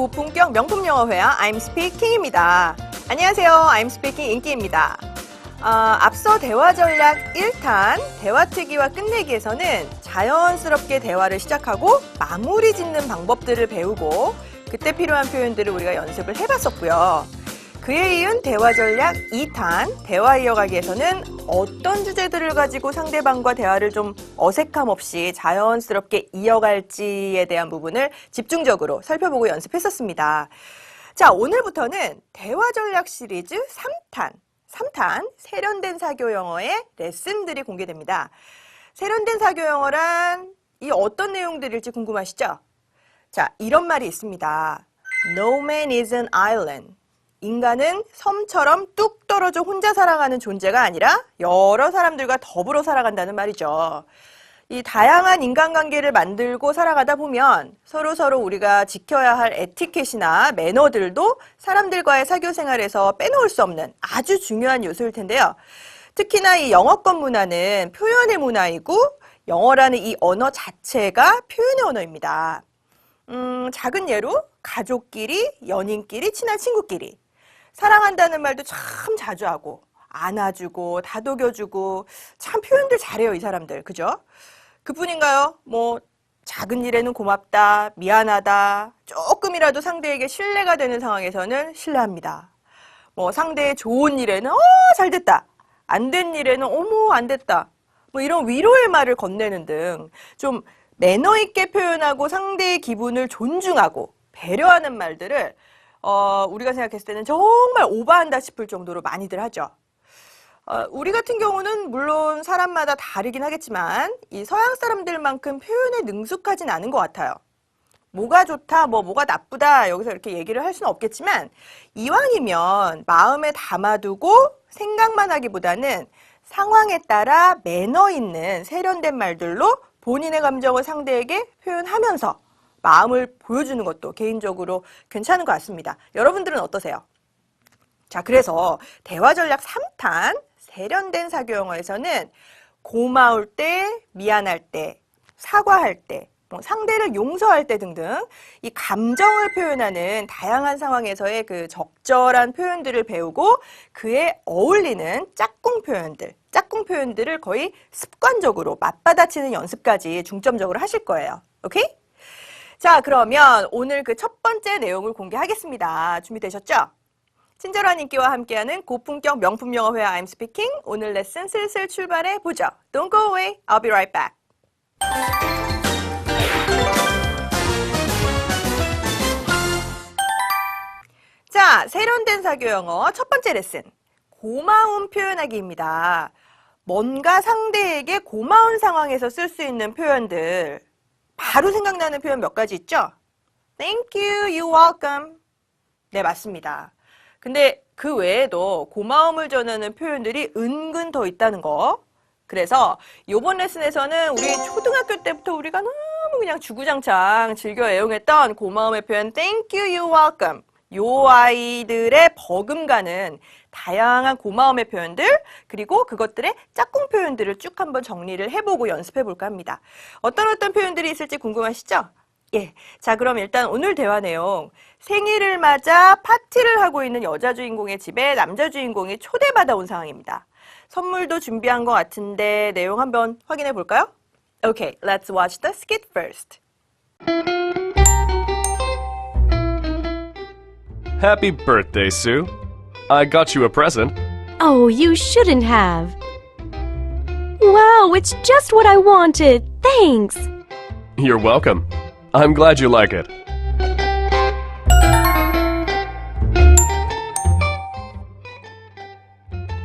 고품격 명품 영어 회화 I'm Speaking입니다. 안녕하세요. I'm Speaking 인기입니다. 아, 앞서 대화 전략 1탄 대화 특기와 끝내기에서는 자연스럽게 대화를 시작하고 마무리 짓는 방법들을 배우고 그때 필요한 표현들을 우리가 연습을 해봤었고요. 그에 이은 대화 전략 2탄 대화 이어가기에서는 어떤 주제들을 가지고 상대방과 대화를 좀 어색함 없이 자연스럽게 이어갈지에 대한 부분을 집중적으로 살펴보고 연습했었습니다. 자, 오늘부터는 대화 전략 시리즈 3탄, 3탄 세련된 사교 영어의 레슨들이 공개됩니다. 세련된 사교 영어란 이 어떤 내용들일지 궁금하시죠? 자, 이런 말이 있습니다. No man is an island. 인간은 섬처럼 뚝 떨어져 혼자 살아가는 존재가 아니라 여러 사람들과 더불어 살아간다는 말이죠. 이 다양한 인간관계를 만들고 살아가다 보면 서로 서로 우리가 지켜야 할 에티켓이나 매너들도 사람들과의 사교 생활에서 빼놓을 수 없는 아주 중요한 요소일 텐데요. 특히나 이 영어권 문화는 표현의 문화이고 영어라는 이 언어 자체가 표현의 언어입니다. 음, 작은 예로 가족끼리, 연인끼리, 친한 친구끼리 사랑한다는 말도 참 자주 하고 안아주고 다독여주고 참 표현들 잘해요 이 사람들 그죠? 그뿐인가요? 뭐 작은 일에는 고맙다, 미안하다, 조금이라도 상대에게 신뢰가 되는 상황에서는 신뢰합니다. 뭐 상대의 좋은 일에는 어 잘됐다, 안 된 일에는 어머 안 됐다, 뭐 이런 위로의 말을 건네는 등 좀 매너 있게 표현하고 상대의 기분을 존중하고 배려하는 말들을 어, 우리가 생각했을 때는 정말 오버한다 싶을 정도로 많이들 하죠. 어, 우리 같은 경우는 물론 사람마다 다르긴 하겠지만 이 서양 사람들만큼 표현에 능숙하진 않은 것 같아요. 뭐가 좋다, 뭐 뭐가 나쁘다 여기서 이렇게 얘기를 할 수는 없겠지만 이왕이면 마음에 담아두고 생각만 하기보다는 상황에 따라 매너 있는 세련된 말들로 본인의 감정을 상대에게 표현하면서 마음을 보여주는 것도 개인적으로 괜찮은 것 같습니다. 여러분들은 어떠세요? 자, 그래서 대화 전략 3탄 세련된 사교 영어에서는 고마울 때, 미안할 때, 사과할 때, 뭐 상대를 용서할 때 등등 이 감정을 표현하는 다양한 상황에서의 그 적절한 표현들을 배우고 그에 어울리는 짝꿍 표현들, 짝꿍 표현들을 거의 습관적으로 맞받아치는 연습까지 중점적으로 하실 거예요. 오케이? 자, 그러면 오늘 그 첫 번째 내용을 공개하겠습니다. 준비되셨죠? 친절한 인기와 함께하는 고품격 명품 영어 회화 I'm Speaking 오늘 레슨 슬슬 출발해 보죠. Don't go away. I'll be right back. 자, 세련된 사교 영어 첫 번째 레슨. 고마움 표현하기입니다. 뭔가 상대에게 고마운 상황에서 쓸 수 있는 표현들. 바로 생각나는 표현 몇 가지 있죠? Thank you, you're welcome. 네, 맞습니다. 근데 그 외에도 고마움을 전하는 표현들이 은근 더 있다는 거. 그래서 요번 레슨에서는 우리 초등학교 때부터 우리가 너무 그냥 주구장창 즐겨 애용했던 고마움의 표현 Thank you, you're welcome. 요 아이들의 버금가는 다양한 고마움의 표현들 그리고 그것들의 짝꿍 표현들을 쭉 한번 정리를 해보고 연습해 볼까 합니다. 어떤 어떤 표현들이 있을지 궁금하시죠? 예. 자, 그럼 일단 오늘 대화 내용. 생일을 맞아 파티를 하고 있는 여자 주인공의 집에 남자 주인공이 초대받아 온 상황입니다. 선물도 준비한 것 같은데 내용 한번 확인해 볼까요? Okay, let's watch the skit first. Happy birthday, Sue. I got you a present. Oh, you shouldn't have. Wow, it's just what I wanted. Thanks. You're welcome. I'm glad you like it.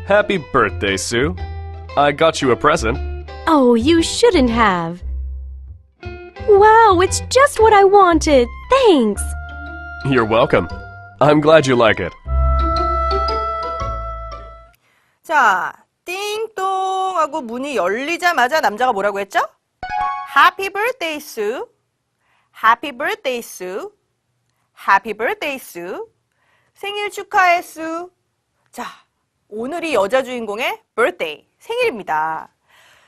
Happy birthday, Sue. I got you a present. Oh, you shouldn't have. Wow, it's just what I wanted. Thanks. You're welcome. I'm glad you like it. 자, 띵동 하고 문이 열리자마자 남자가 뭐라고 했죠? Happy birthday, Sue. Happy birthday, Sue. Happy birthday, Sue. 생일 축하해, Sue. 자, 오늘이 여자 주인공의 birthday, 생일입니다.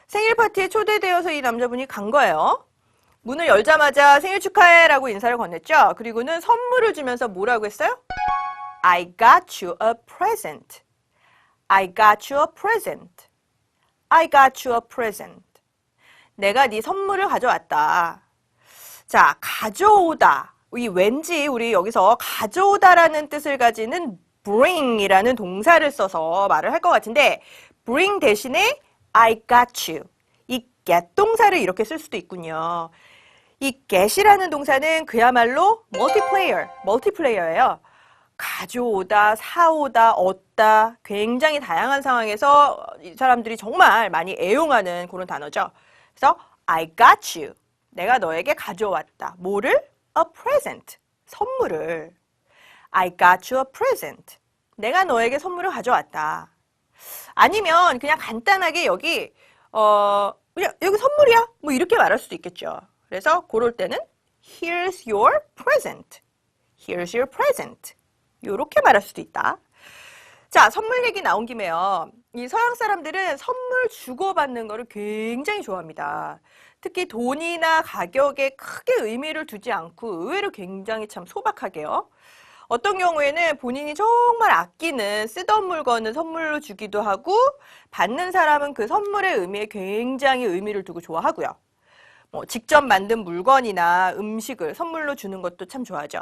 생일 파티에 초대되어서 이 남자분이 간 거예요. 문을 열자마자 생일 축하해라고 인사를 건넸죠. 그리고는 선물을 주면서 뭐라고 했어요? I got you a present. I got you a present. I got you a present. 내가 네 선물을 가져왔다. 자, 가져오다. 이 왠지 우리 여기서 가져오다라는 뜻을 가지는 bring이라는 동사를 써서 말을 할 것 같은데 bring 대신에 I got you. 이 get 동사를 이렇게 쓸 수도 있군요. 이 get이라는 동사는 그야말로 multiplayer, multiplayer예요. 가져오다, 사오다, 얻다 굉장히 다양한 상황에서 이 사람들이 정말 많이 애용하는 그런 단어죠. 그래서 I got you. 내가 너에게 가져왔다. 뭐를? A present. 선물을. I got you a present. 내가 너에게 선물을 가져왔다. 아니면 그냥 간단하게 여기 어 그냥 여기 선물이야. 뭐 이렇게 말할 수도 있겠죠. 그래서 그럴 때는 here's your present. here's your present. 요렇게 말할 수도 있다. 자, 선물 얘기 나온 김에요. 이 서양 사람들은 선물 주고받는 거를 굉장히 좋아합니다. 특히 돈이나 가격에 크게 의미를 두지 않고 의외로 굉장히 참 소박하게요. 어떤 경우에는 본인이 정말 아끼는 쓰던 물건을 선물로 주기도 하고 받는 사람은 그 선물의 의미에 굉장히 의미를 두고 좋아하고요. 뭐 직접 만든 물건이나 음식을 선물로 주는 것도 참 좋아하죠.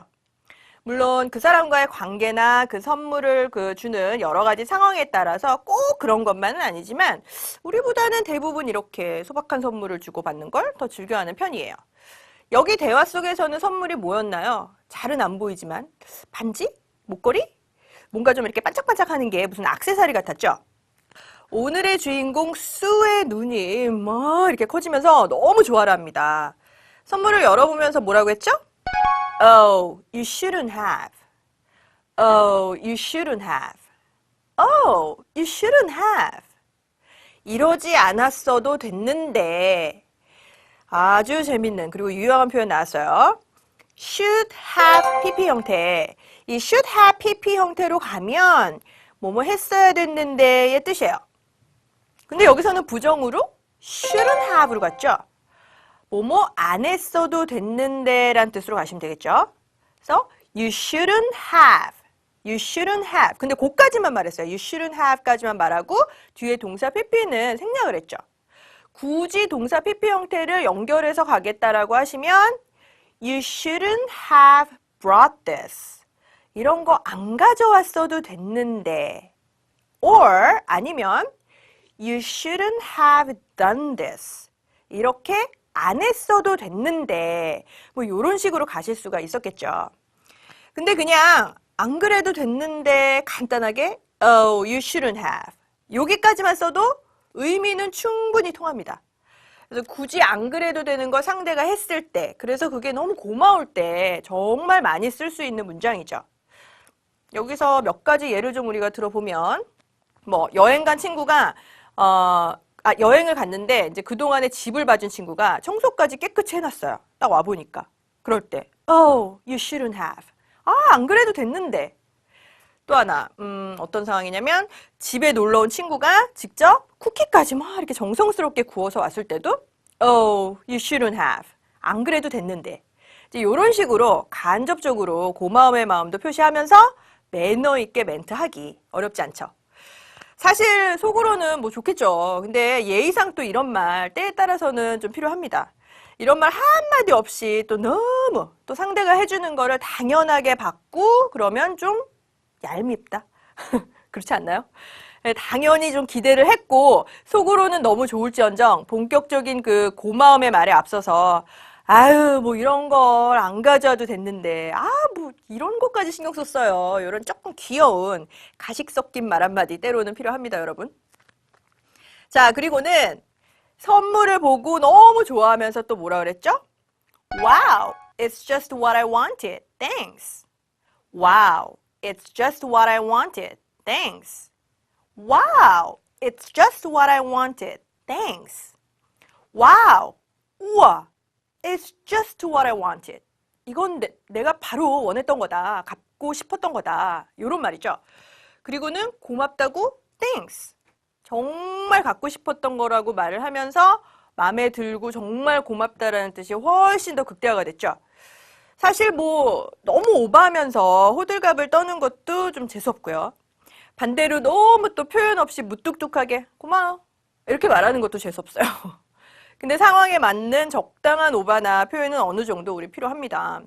물론 그 사람과의 관계나 그 선물을 그 주는 여러 가지 상황에 따라서 꼭 그런 것만은 아니지만 우리보다는 대부분 이렇게 소박한 선물을 주고 받는 걸 더 즐겨하는 편이에요. 여기 대화 속에서는 선물이 뭐였나요? 잘은 안 보이지만 반지? 목걸이? 뭔가 좀 이렇게 반짝반짝하는 게 무슨 액세서리 같았죠? 오늘의 주인공 수의 눈이 막 이렇게 커지면서 너무 좋아라 합니다. 선물을 열어보면서 뭐라고 했죠? Oh, you shouldn't have. Oh, you shouldn't have. Oh, you shouldn't have. 이러지 않았어도 됐는데. 아주 재밌는 그리고 유용한 표현 나왔어요. should have pp 형태. 이 should have pp 형태로 가면 뭐뭐 했어야 됐는데의 뜻이에요. 근데 여기서는 부정으로 shouldn't have로 갔죠. 뭐뭐 안 했어도 됐는데 란 뜻으로 가시면 되겠죠. 그래서 you shouldn't have. You shouldn't have. 근데 그까지만 말했어요. You shouldn't have까지만 말하고 뒤에 동사 pp는 생략을 했죠. 굳이 동사 pp 형태를 연결해서 가겠다라고 하시면 You shouldn't have brought this. 이런 거 안 가져왔어도 됐는데. Or 아니면 You shouldn't have done this. 이렇게 안 했어도 됐는데 뭐 이런 식으로 가실 수가 있었겠죠. 근데 그냥 안 그래도 됐는데 간단하게 Oh, you shouldn't have. 여기까지만 써도 의미는 충분히 통합니다. 그래서 굳이 안 그래도 되는 걸 상대가 했을 때, 그래서 그게 너무 고마울 때 정말 많이 쓸 수 있는 문장이죠. 여기서 몇 가지 예를 좀 우리가 들어보면, 뭐 여행 간 친구가 어, 아, 여행을 갔는데 이제 그동안에 집을 봐준 친구가 청소까지 깨끗이 해놨어요. 딱 와보니까. 그럴 때, Oh, you shouldn't have. 아, 안 그래도 됐는데. 또 하나, 음, 어떤 상황이냐면 집에 놀러 온 친구가 직접 쿠키까지 막 이렇게 정성스럽게 구워서 왔을 때도 Oh, you shouldn't have. 안 그래도 됐는데. 이제 이런 식으로 간접적으로 고마움의 마음도 표시하면서 매너 있게 멘트하기 어렵지 않죠. 사실 속으로는 뭐 좋겠죠. 근데 예의상 또 이런 말 때에 따라서는 좀 필요합니다. 이런 말 한마디 없이 또 너무 또 상대가 해주는 거를 당연하게 받고 그러면 좀 얄밉다. 그렇지 않나요? 네, 당연히 좀 기대를 했고 속으로는 너무 좋을지언정 본격적인 그 고마움의 말에 앞서서 아유 뭐 이런 걸 안 가져와도 됐는데 아 뭐 이런 것까지 신경 썼어요. 이런 조금 귀여운 가식 섞인 말 한마디 때로는 필요합니다, 여러분. 자 그리고는 선물을 보고 너무 좋아하면서 또 뭐라 그랬죠? Wow, it's just what I wanted. Thanks. Wow, it's just what I wanted. Thanks. Wow, it's just what I wanted. Thanks. Wow, 우와, it's just what I wanted. 이건 내, 내가 바로 원했던 거다. 갖고 싶었던 거다. 요런 말이죠. 그리고는 고맙다고 thanks. 정말 갖고 싶었던 거라고 말을 하면서 마음에 들고 정말 고맙다라는 뜻이 훨씬 더 극대화가 됐죠. 사실 뭐 너무 오버하면서 호들갑을 떠는 것도 좀 재수없고요. 반대로 너무 또 표현 없이 무뚝뚝하게 고마워 이렇게 말하는 것도 재수없어요. 근데 상황에 맞는 적당한 오바나 표현은 어느 정도 우리 필요합니다.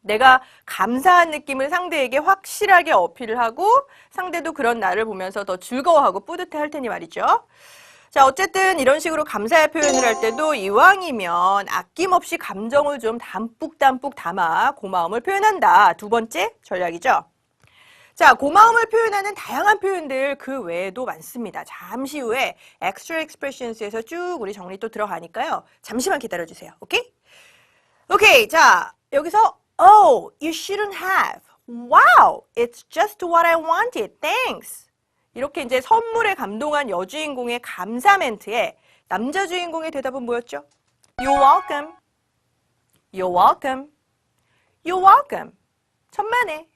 내가 감사한 느낌을 상대에게 확실하게 어필을 하고 상대도 그런 나를 보면서 더 즐거워하고 뿌듯해 할 테니 말이죠. 자, 어쨌든 이런 식으로 감사의 표현을 할 때도 이왕이면 아낌없이 감정을 좀 담뿍담뿍 담아 고마움을 표현한다. 두 번째 전략이죠. 자, 고마움을 표현하는 다양한 표현들 그 외에도 많습니다. 잠시 후에 Extra Expressions에서 쭉 우리 정리 또 들어가니까요. 잠시만 기다려 주세요. 오케이? 오케이. 자, 여기서 Oh, you shouldn't have. Wow, it's just what I wanted. Thanks. 이렇게 이제 선물에 감동한 여주인공의 감사 멘트에 남자 주인공의 대답은 뭐였죠? You're welcome. You're welcome. You're welcome. 천만에.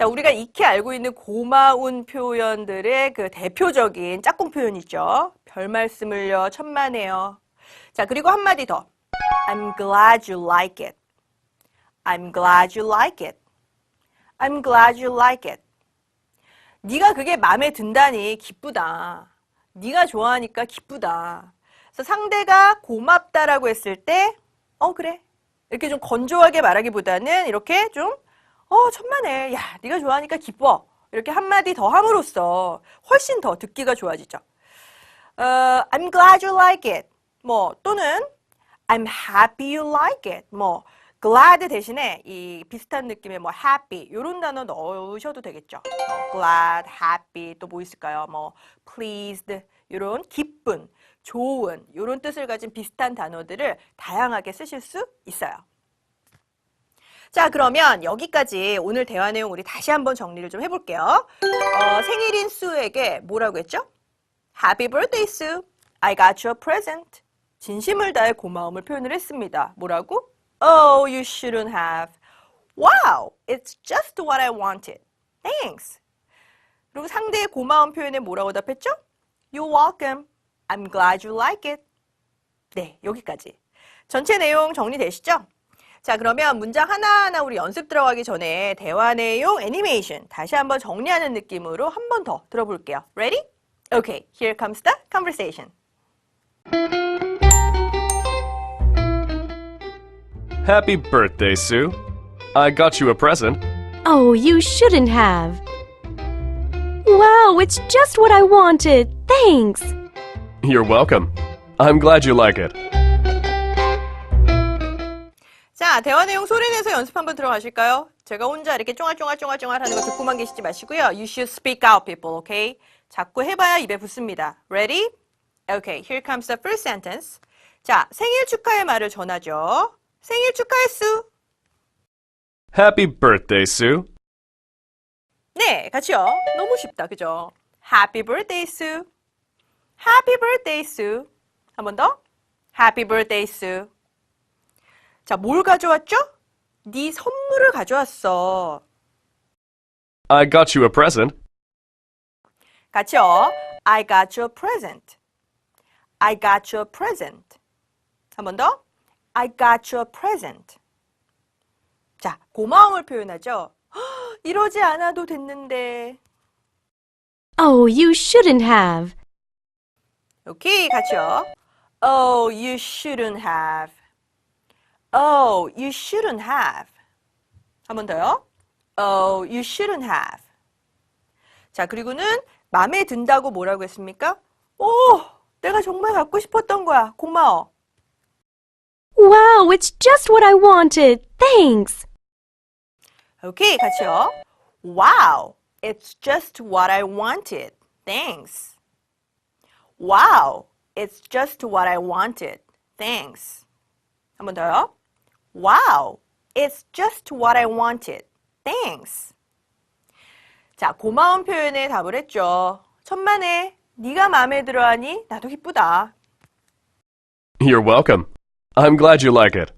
자, 우리가 익히 알고 있는 고마운 표현들의 그 대표적인 짝꿍 표현이죠. 별 말씀을요, 천만에요. 자, 그리고 한마디 더. I'm glad you like it. I'm glad you like it. I'm glad you like it. 네가 그게 마음에 든다니 기쁘다. 네가 좋아하니까 기쁘다. 그래서 상대가 고맙다라고 했을 때, 어 그래. 이렇게 좀 건조하게 말하기보다는 이렇게 좀, 어 천만에. 야, 네가 좋아하니까 기뻐. 이렇게 한마디 더 함으로써 훨씬 더 듣기가 좋아지죠. 어, I'm glad you like it. 뭐 또는 I'm happy you like it. 뭐 glad 대신에 이 비슷한 느낌의 뭐 happy 이런 단어 넣으셔도 되겠죠. 어, glad, happy 또 뭐 있을까요? 뭐 pleased 이런 기쁜, 좋은 이런 뜻을 가진 비슷한 단어들을 다양하게 쓰실 수 있어요. 자, 그러면 여기까지 오늘 대화 내용 우리 다시 한번 정리를 좀 해볼게요. 어, 생일인 수에게 뭐라고 했죠? Happy birthday, Sue. I got you a present. 진심을 다해 고마움을 표현을 했습니다. 뭐라고? Oh, you shouldn't have. Wow, it's just what I wanted. Thanks. 그리고 상대의 고마운 표현에 뭐라고 답했죠? You're welcome. I'm glad you like it. 네, 여기까지. 전체 내용 정리되시죠? 자, 그러면 문장 하나하나 우리 연습 들어가기 전에 대화 내용 애니메이션 다시 한번 정리하는 느낌으로 한 번 더 들어볼게요. Ready? Okay, here comes the conversation. Happy birthday, Sue. I got you a present. Oh, you shouldn't have. Wow, it's just what I wanted. Thanks. You're welcome. I'm glad you like it. 자, 대화 내용 소리내서 연습 한번 들어가실까요? 제가 혼자 이렇게 쫑알쫑알쫑알쫑알 하는 거 듣고만 계시지 마시고요. You should speak out, people, okay? 자꾸 해봐야 입에 붙습니다. Ready? Okay, here comes the first sentence. 자, 생일 축하의 말을 전하죠. 생일 축하해, 수. Happy birthday, Sue. 네, 같이요. 너무 쉽다, 그죠? Happy birthday, Sue. Happy birthday, Sue. 한 번 더. Happy birthday, Sue. 자, 뭘 가져왔죠? 네 선물을 가져왔어. I got you a present. 같이요. I got you a present. I got you a present. 한 번 더. I got you a present. 자, 고마움을 표현하죠. "헉, 이러지 않아도 됐는데. Oh, you shouldn't have. 오케이, 같이요. Oh, you shouldn't have. Oh, you shouldn't have. 한 번 더요. Oh, you shouldn't have. 자, 그리고는 마음에 든다고 뭐라고 했습니까? 오, 내가 정말 갖고 싶었던 거야. 고마워. Wow, it's just what I wanted. Thanks. 오케이, 같이요. Wow, it's just what I wanted. Thanks. Wow, it's just what I wanted. Thanks. 한 번 더요. Wow, it's just what I wanted. Thanks. 자, 고마운 표현에 답을 했죠. 천만에 네가 마음에 들어하니 나도 기쁘다. You're welcome. I'm glad you like it.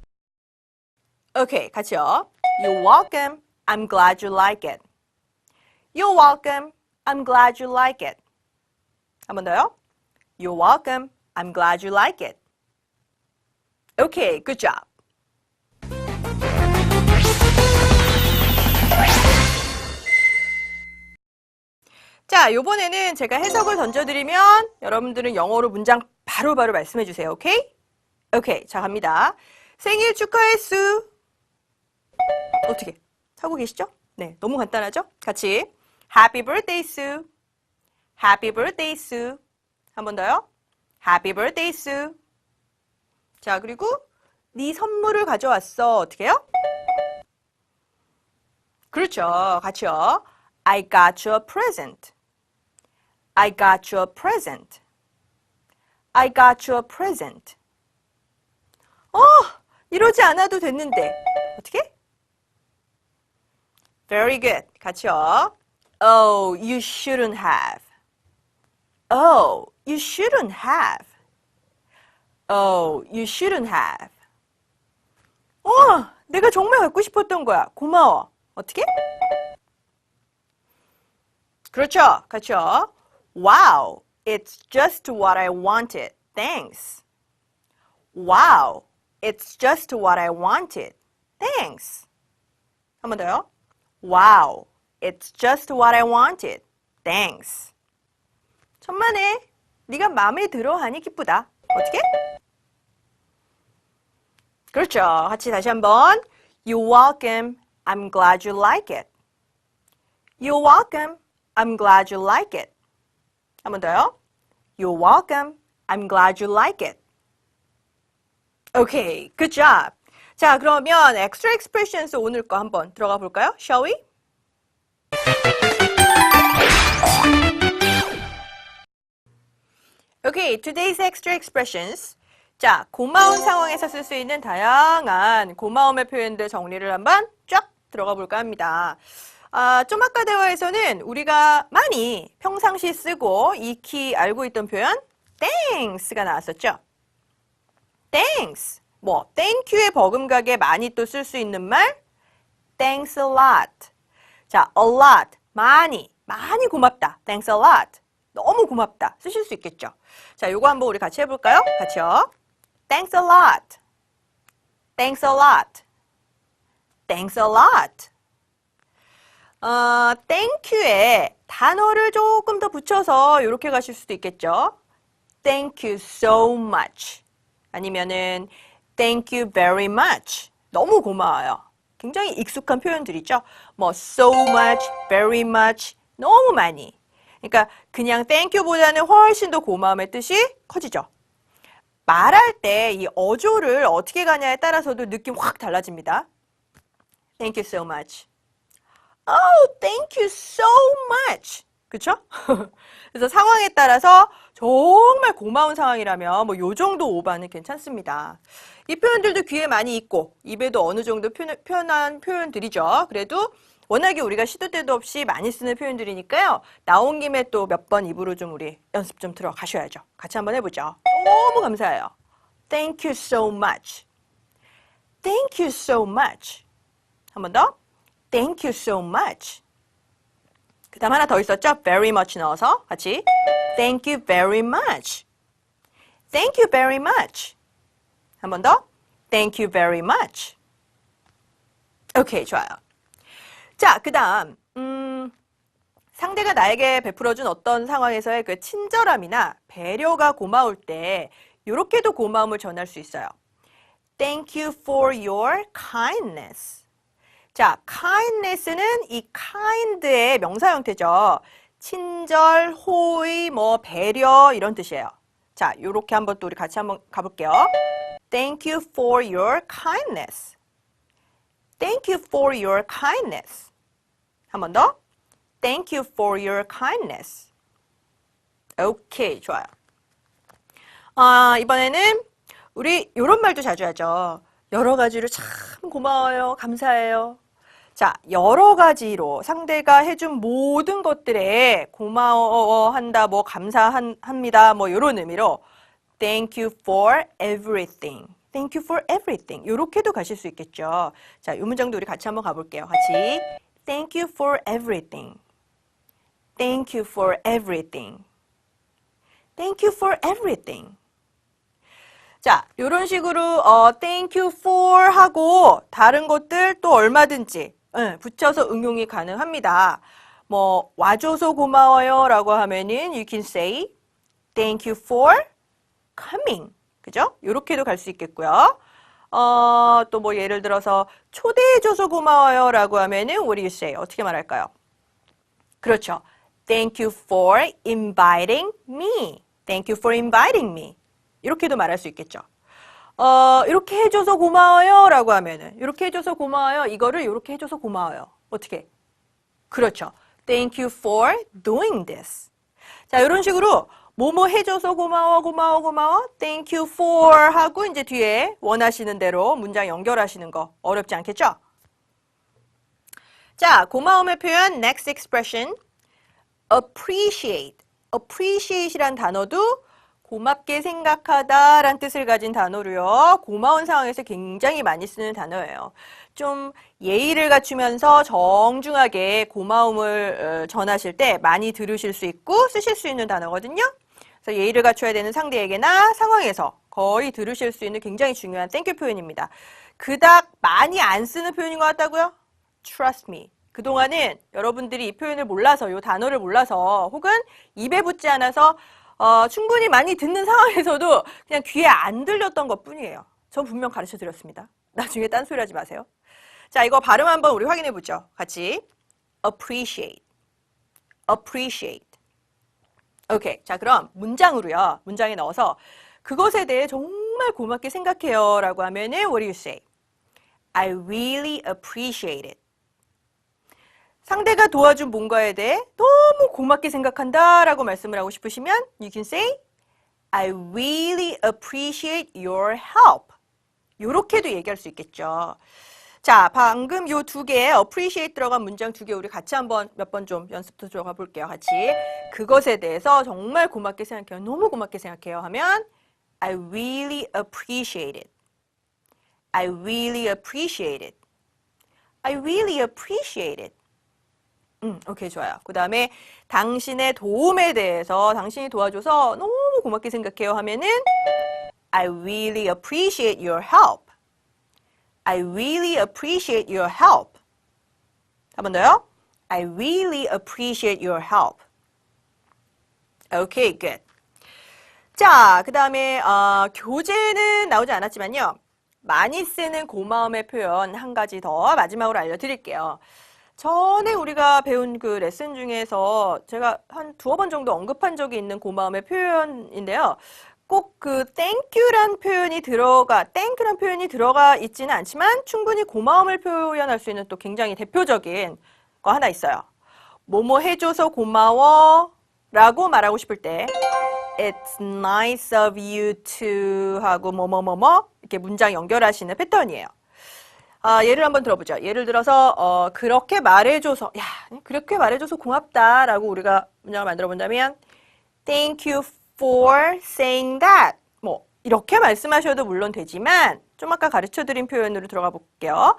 오케이, 같이요. You're welcome. I'm glad you like it. You're welcome. I'm glad you like it. 한 번 더요. You're welcome. I'm glad you like it. Okay, good job. 자, 요번에는 제가 해석을 던져드리면 여러분들은 영어로 문장 바로 바로 말씀해 주세요. 오케이? 오케이. 자, 갑니다. 생일 축하해, 수. 어떻게? 하고 계시죠? 네, 너무 간단하죠? 같이. Happy birthday, Sue. Happy birthday, Sue. 한 번 더요. Happy birthday, Sue. 자, 그리고 네 선물을 가져왔어. 어떻게 해요? 그렇죠. 같이요. I got you a present. I got you a present. I got you a present. 어, 이러지 않아도 됐는데. 어떻게? Very good. 같이요. Oh, you shouldn't have. Oh, you shouldn't have. Oh, you shouldn't have. 어, 내가 정말 갖고 싶었던 거야. 고마워. 어떻게? 그렇죠. 그렇죠. Wow, it's just what I wanted. Thanks. Wow, it's just what I wanted. Thanks. 한 번 더요. Wow, it's just what I wanted. Thanks. 천만에 네가 마음에 들어 하니 기쁘다. 어떻게? 그렇죠. 같이 다시 한번. You're welcome. I'm glad you like it. You're welcome. I'm glad you like it. 한 번 더요. You're welcome. I'm glad you like it. Okay, good job. 자, 그러면 extra expressions 오늘 거 한번 들어가 볼까요? Shall we? Okay, today's extra expressions. 자, 고마운 상황에서 쓸 수 있는 다양한 고마움의 표현들 정리를 한번 쫙 들어가 볼까 합니다. 아, 좀 아까 대화에서는 우리가 많이 평상시 쓰고 익히 알고 있던 표현 thanks가 나왔었죠. thanks. 뭐 thank you의 버금가게 많이 또 쓸 수 있는 말 thanks a lot. 자, a lot. 많이. 많이 고맙다. thanks a lot. 너무 고맙다. 쓰실 수 있겠죠. 자, 요거 한번 우리 같이 해 볼까요? 같이요. Thanks a lot. Thanks a lot. Thanks a lot. 어, you에 단어를 조금 더 붙여서 이렇게 가실 수도 있겠죠. Thank you so much. 아니면은 thank you very much. 너무 고마워요. 굉장히 익숙한 표현들이죠. 뭐 so much, very much, 너무 많이. 그러니까 그냥 thank you보다는 훨씬 더 고마움의 뜻이 커지죠. 말할 때 이 어조를 어떻게 가냐에 따라서도 느낌 확 달라집니다. Thank you so much. Oh, thank you so much. 그쵸? 그래서 상황에 따라서 정말 고마운 상황이라면 뭐 요 정도 오바는 괜찮습니다. 이 표현들도 귀에 많이 있고 입에도 어느 정도 표현, 표현한 표현들이죠. 그래도 워낙에 우리가 시도 때도 없이 많이 쓰는 표현들이니까요. 나온 김에 또 몇 번 입으로 좀 우리 연습 좀 들어가셔야죠. 같이 한번 해보죠. 너무 감사해요. Thank you so much. Thank you so much. 한 번 더. Thank you so much. 그 다음 하나 더 있었죠? Very much 넣어서 같이 Thank you very much. Thank you very much. 한 번 더. Thank you very much. 오케이, 좋아요. 자, 그 다음, 음, 상대가 나에게 베풀어준 어떤 상황에서의 그 친절함이나 배려가 고마울 때, 이렇게도 고마움을 전할 수 있어요. Thank you for your kindness. 자, kindness는 이 kind의 명사 형태죠. 친절, 호의, 뭐 배려 이런 뜻이에요. 자, 요렇게 한번 또 우리 같이 한번 가볼게요. Thank you for your kindness. Thank you for your kindness. 한 번 더. Thank you for your kindness. 오케이, 좋아요. 아, 이번에는 우리 이런 말도 자주 하죠. 여러 가지로 참 고마워요. 감사해요. 자, 여러 가지로 상대가 해준 모든 것들에 고마워한다, 뭐 감사합니다, 뭐 이런 의미로 Thank you for everything. Thank you for everything. 이렇게도 가실 수 있겠죠. 자, 이 문장도 우리 같이 한번 가볼게요. 같이. Thank you for everything. Thank you for everything. Thank you for everything. 자, 이런 식으로 어, thank you for 하고 다른 것들 또 얼마든지 예, 붙여서 응용이 가능합니다. 뭐 와줘서 고마워요라고 하면은 you can say thank you for coming. 그죠? 요렇게도 갈 수 있겠고요. 어, 또 뭐 예를 들어서 초대해줘서 고마워요라고 하면은 what do you say? 어떻게 말할까요? 그렇죠. Thank you for inviting me. Thank you for inviting me. 이렇게도 말할 수 있겠죠. 어, 이렇게 해줘서 고마워요 라고 하면은, 이렇게 해줘서 고마워요. 이거를 이렇게 해줘서 고마워요. 어떻게? 그렇죠. Thank you for doing this. 자, 이런 식으로 뭐뭐 해줘서 고마워, 고마워, 고마워. Thank you for 하고 이제 뒤에 원하시는 대로 문장 연결하시는 거 어렵지 않겠죠? 자, 고마움의 표현 next expression appreciate. appreciate이란 단어도 고맙게 생각하다라는 뜻을 가진 단어로요. 고마운 상황에서 굉장히 많이 쓰는 단어예요. 좀 예의를 갖추면서 정중하게 고마움을 어, 전하실 때 많이 들으실 수 있고 쓰실 수 있는 단어거든요. 그래서 예의를 갖춰야 되는 상대에게나 상황에서 거의 들으실 수 있는 굉장히 중요한 땡큐 표현입니다. 그닥 많이 안 쓰는 표현인 것 같다고요? Trust me. 그동안은 여러분들이 이 표현을 몰라서, 이 단어를 몰라서, 혹은 입에 붙지 않아서, 어, 충분히 많이 듣는 상황에서도 그냥 귀에 안 들렸던 것 뿐이에요. 전 분명 가르쳐 드렸습니다. 나중에 딴소리 하지 마세요. 자, 이거 발음 한번 우리 확인해 보죠. 같이. appreciate. appreciate. 오케이. 자, 그럼 문장으로요. 문장에 넣어서 그것에 대해 정말 고맙게 생각해요. 라고 하면은 what do you say? I really appreciate it. 상대가 도와준 뭔가에 대해 너무 고맙게 생각한다 라고 말씀을 하고 싶으시면 you can say I really appreciate your help. 요렇게도 얘기할 수 있겠죠. 자, 방금 요 두 개의 appreciate 들어간 문장 두 개 우리 같이 한번 몇 번 좀 연습도 들어가 볼게요. 같이. 그것에 대해서 정말 고맙게 생각해요. 너무 고맙게 생각해요. 하면 I really appreciate it. I really appreciate it. I really appreciate it. 음, 오케이, 좋아요. 그 다음에 당신의 도움에 대해서 당신이 도와줘서 너무 고맙게 생각해요 하면은 I really appreciate your help. I really appreciate your help. 한 번 더요. I really appreciate your help. Okay, good. 자, 그 다음에 어, 교재는 나오지 않았지만요. 많이 쓰는 고마움의 표현 한 가지 더 마지막으로 알려드릴게요. 전에 우리가 배운 그 레슨 중에서 제가 한 두어 번 정도 언급한 적이 있는 고마움의 표현인데요. 꼭 그 땡큐란 표현이 들어가 땡큐란 표현이 들어가 있지는 않지만 충분히 고마움을 표현할 수 있는 또 굉장히 대표적인 거 하나 있어요. 뭐뭐 해줘서 고마워 라고 말하고 싶을 때 It's nice of you to 하고 뭐뭐뭐뭐 이렇게 문장 연결하시는 패턴이에요. 아, 예를 한번 들어보죠. 예를 들어서 어, 그렇게 말해줘서 야 그렇게 말해줘서 고맙다라고 우리가 문장을 만들어 본다면 Thank you for saying that. 뭐 이렇게 말씀하셔도 물론 되지만 좀 아까 가르쳐드린 표현으로 들어가 볼게요.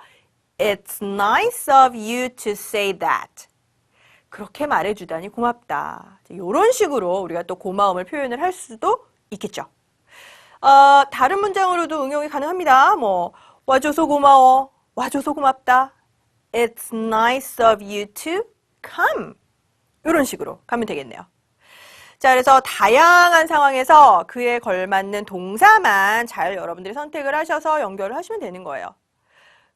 It's nice of you to say that. 그렇게 말해주다니 고맙다. 이런 식으로 우리가 또 고마움을 표현을 할 수도 있겠죠. 어, 다른 문장으로도 응용이 가능합니다. 뭐 와줘서 고마워. 와줘서 고맙다. It's nice of you to come. 이런 식으로 가면 되겠네요. 자, 그래서 다양한 상황에서 그에 걸맞는 동사만 잘 여러분들이 선택을 하셔서 연결을 하시면 되는 거예요.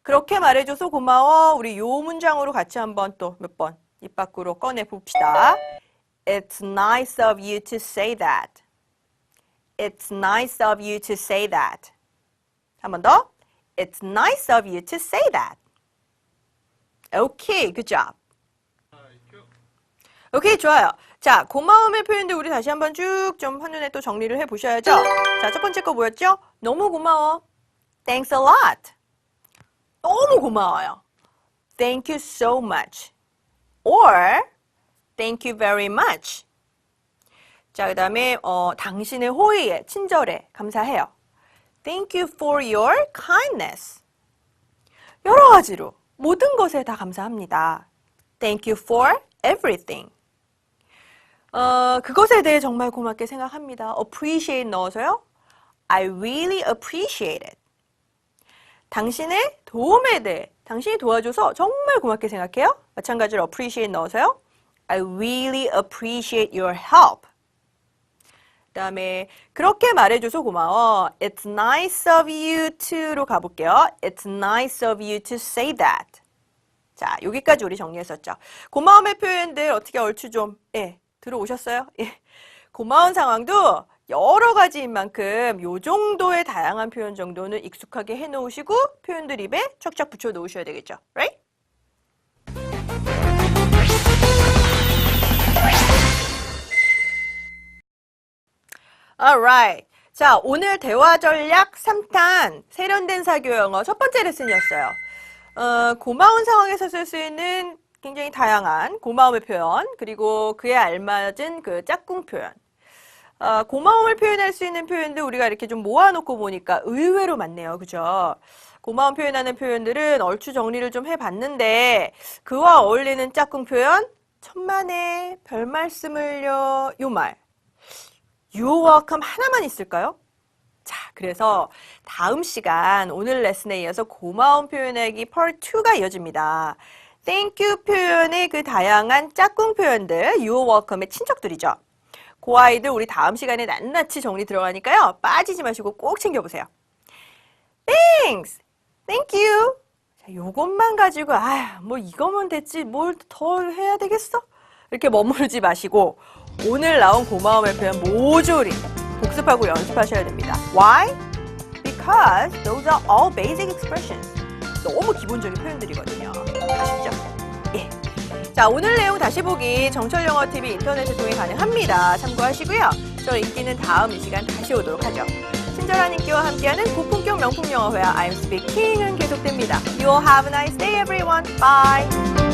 그렇게 말해줘서 고마워. 우리 요 문장으로 같이 한번 또 몇 번 입 밖으로 꺼내 봅시다. It's nice of you to say that. It's nice of you to say that. 한 번 더. It's nice of you to say that. Okay, good job. 오케이, 좋아요. 자, 고마움의 표현들 우리 다시 한번 쭉 좀 한눈에 또 정리를 해 보셔야죠. 자, 첫 번째 거 뭐였죠? 너무 고마워. Thanks a lot. 너무 고마워요. Thank you so much. Or thank you very much. 자, 그 다음에 어, 당신의 호의에, 친절에 감사해요. Thank you for your kindness. 여러 가지로 모든 것에 다 감사합니다. Thank you for everything. 어, 그것에 대해 정말 고맙게 생각합니다. appreciate 넣어서요. I really appreciate it. 당신의 도움에 대해 당신이 도와줘서 정말 고맙게 생각해요. 마찬가지로 appreciate 넣어서요. I really appreciate your help. 그다음에 그렇게 말해줘서 고마워. It's nice of you to로 가볼게요. It's nice of you to say that. 자, 여기까지 우리 정리했었죠. 고마움의 표현들 어떻게 얼추 좀, 예, 들어오셨어요? 예. 고마운 상황도 여러 가지인 만큼 요 정도의 다양한 표현 정도는 익숙하게 해 놓으시고 표현들 입에 척척 붙여 놓으셔야 되겠죠. Right? Alright. 자, 오늘 대화 전략 3탄 세련된 사교 영어 첫 번째 레슨이었어요. 어, 고마운 상황에서 쓸 수 있는 굉장히 다양한 고마움의 표현, 그리고 그에 알맞은 그 짝꿍 표현. 어, 고마움을 표현할 수 있는 표현들 우리가 이렇게 좀 모아놓고 보니까 의외로 많네요. 그죠? 고마움 표현하는 표현들은 얼추 정리를 좀 해봤는데, 그와 어울리는 짝꿍 표현, 천만에 별 말씀을요, 요 말. Welcome 하나만 있을까요? 자, 그래서 다음 시간 오늘 레슨에 이어서 고마운 표현하기 part 2가 이어집니다. You 표현의 그 다양한 짝꿍 표현들, welcome의 친척들이죠. 그 아이들 우리 다음 시간에 낱낱이 정리 들어가니까요. 빠지지 마시고 꼭 챙겨보세요. Thanks! Thank you! 자, 요것만 가지고, 아, 뭐 이거면 됐지, 뭘 더 해야 되겠어? 이렇게 머무르지 마시고, 오늘 나온 고마움의 표현 모조리 복습하고 연습하셔야 됩니다. Why? Because those are all basic expressions. 너무 기본적인 표현들이거든요. 아시죠? 예. 자, 오늘 내용 다시 보기 정철 영어 TV 인터넷에 통해 가능합니다. 참고하시고요. 저 인기는 다음 이 시간 다시 오도록 하죠. 친절한 인기와 함께하는 고품격 명품 영어 회화 I'm Speaking은 계속됩니다. You all have a nice day, everyone. Bye.